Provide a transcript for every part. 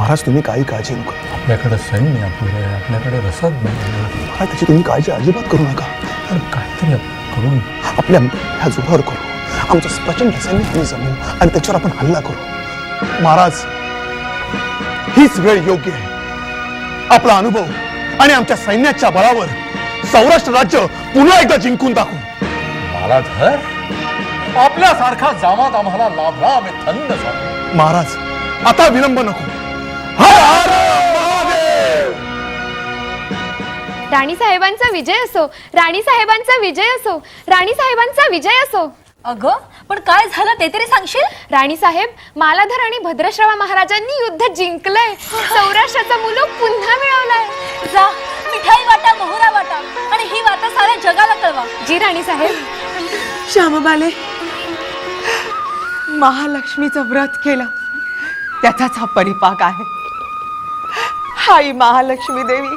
महाराज तुम्ही काही काळजी नको. आपल्याकडे सैन्य आपलं आपल्याकडे रसद नाही महाराज त्याची तुम्ही काळजी अजिबात करू नका. तर काहीतरी करून आपल्या ह्या जुभावर करू. आमचं प्रचंड सैन्य आम्ही जमू आणि त्याच्यावर आपण हल्ला करू. महाराज हीच वेळ योग्य आहे. आपला अनुभव आणि आमच्या सैन्याच्या बळावर सौराष्ट्र राज्य पुन्हा एकदा जिंकून दाखवू मला धर आपल्यासारखा जामात आम्हाला लाभला आम्ही थंड झालो. महाराज आता विलंब नको. हर हर राणी साहेबांचा विजय असो राणी साहेबांचा विजय असो राणी साहेबांचा विजय असो. अगं पण काय झालं ते तरी सांगशील? राणी साहेब मालाधर आणि भद्रश्रवा महाराजांनी युद्ध जिंकलंय. सौराष्ट्राचा मुलूक पुन्हा मिळवलाय. जा मिठाई वाटा मोहरा वाटा आणि ही वाटा साऱ्या जगाला कळवा. जी राणी साहेब. श्यामबाले महालक्ष्मीचं व्रत केलं. त्याचाच हा परिपाक आहे. आई महालक्ष्मी देवी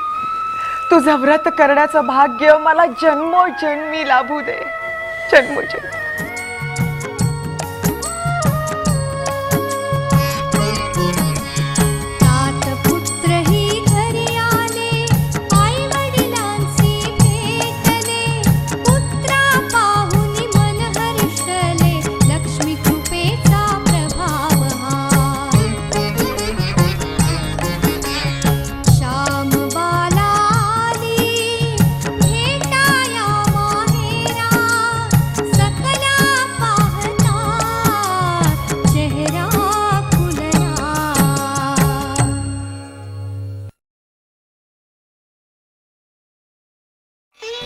तुझं व्रत करण्याचं भाग्य मला जन्मोजन्मी लाभू दे. जन्मोजन्मी.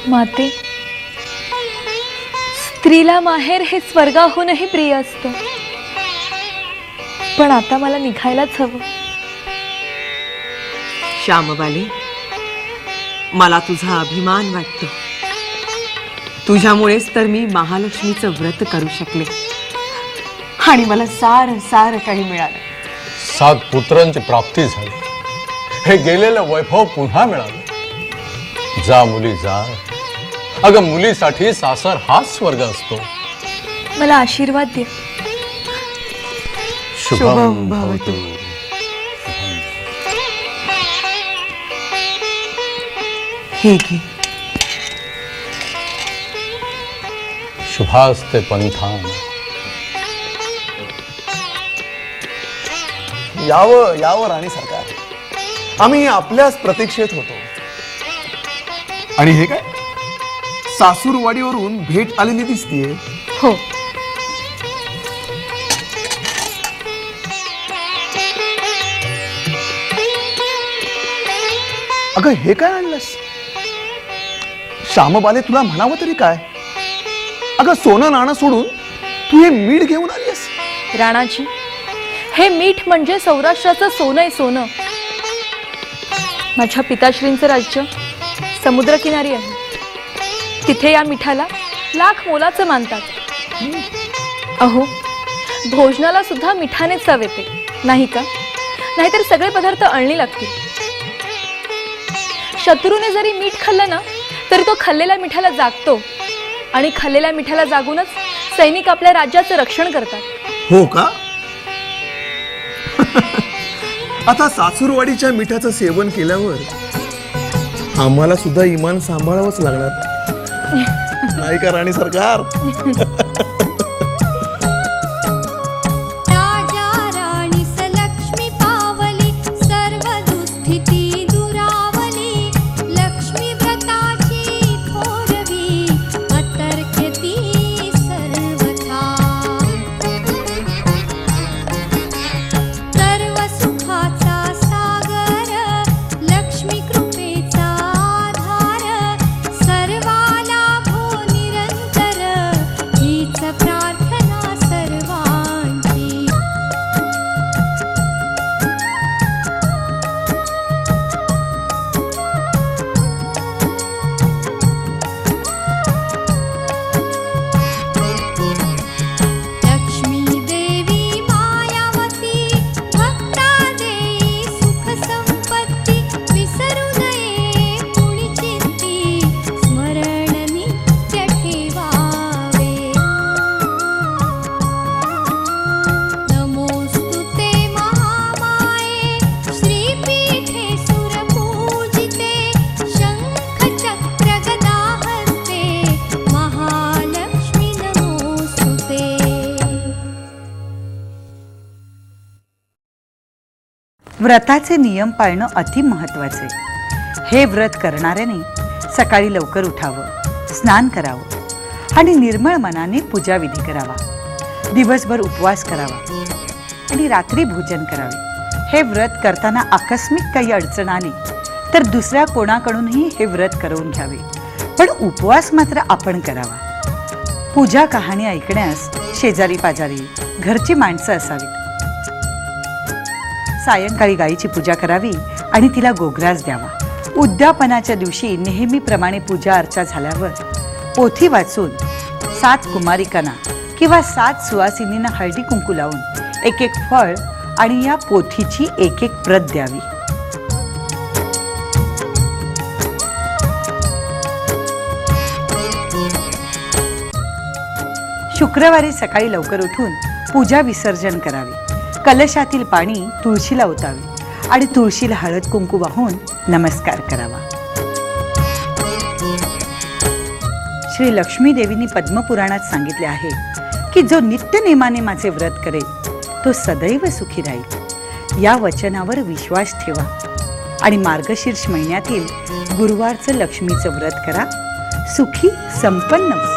माते. स्त्रीला माहेर हे स्वर्गाहूनही प्रिय असतं. पण आता मला निघायलाच हवं. श्यामबाले मला तुझा अभिमान वाटतो. तुझ्यामुळेच तर मी महालक्ष्मीचं व्रत करू शकले. आणि मला सार सार काही मिळालं. सात पुत्रांची प्राप्ती झाली. हे गेलेलं वैभव पुन्हा मिळालं. जा मुली जा. अगं मुलीसाठी सासर हाच स्वर्ग असतो. मला आशीर्वाद दे. शुभम भवतु. हे घे. शुभास्ते पंथान यावं यावं राणी सरकार. आम्ही आपल्याच प्रतीक्षेत होतो. आणि हे काय? सासूरवाडीवरून भेट आलेली दिसतीये. हो. अगं हे काय आणलंस? श्यामबाले तुला म्हणावं तरी काय? अगं सोनं नाणं सोडून तू हे मीठ घेऊन आलीस राणाजी हे मीठ म्हणजे सौराष्ट्राचं सोनं आहे सोनं. माझ्या पिताश्रींचं राज्य समुद्रकिनारी आहे. तिथे या मिठाला लाख मोलाचं मानतात. अहो भोजनाला सुद्धा मिठानेच चव येते नाही का? नाहीतर सगळे पदार्थ अळणी लागतील. शत्रूने जरी मीठ खाल्लं ना तरी तो खाल्लेल्या मिठाला जागतो आणि खाल्लेल्या मिठाला जागूनच सैनिक आपल्या राज्याचं रक्षण करतात. हो का? आता सासूरवाडीच्या मिठाचं सेवन केल्यावर आम्हाला सुद्धा इमान सांभाळावंच लागणार. नाही का राणी सरकार व्रताचे नियम पाळणं अति महत्त्वाचे हे व्रत करणाऱ्याने सकाळी लवकर उठावं स्नान करावं आणि निर्मळ मनाने पूजाविधी करावा. दिवसभर उपवास करावा आणि रात्री भोजन करावे. हे व्रत करताना आकस्मिक काही अडचण आली तर दुसऱ्या कोणाकडूनही हे व्रत करवून घ्यावे. पण उपवास मात्र आपण करावा. पूजा कहाणी ऐकण्यास शेजारी पाजारी घरची माणसं असावीत. सायंकाळी गायीची पूजा करावी आणि तिला गोग्रास द्यावा. उद्यापनाच्या दिवशी नेहमीप्रमाणे पूजा अर्चा झाल्यावर पोथी वाचून सात कुमारिकांना किंवा सात सुवासिनींना हळदी कुंकू लावून एक एक फळ आणि या पोथीची एक एक प्रत द्यावी. शुक्रवारी सकाळी लवकर उठून पूजा विसर्जन करावे. कलशातील पाणी तुळशीला ओतावे आणि तुळशीला हळद कुंकू वाहून नमस्कार करावा. श्री लक्ष्मी देवींनी पद्मपुराणात सांगितले आहे की जो नित्य नेमाने माझे व्रत करेल तो सदैव सुखी राहील. या वचनावर विश्वास ठेवा आणि मार्गशीर्ष महिन्यातील गुरुवारचं लक्ष्मीचं व्रत करा. सुखी संपन्न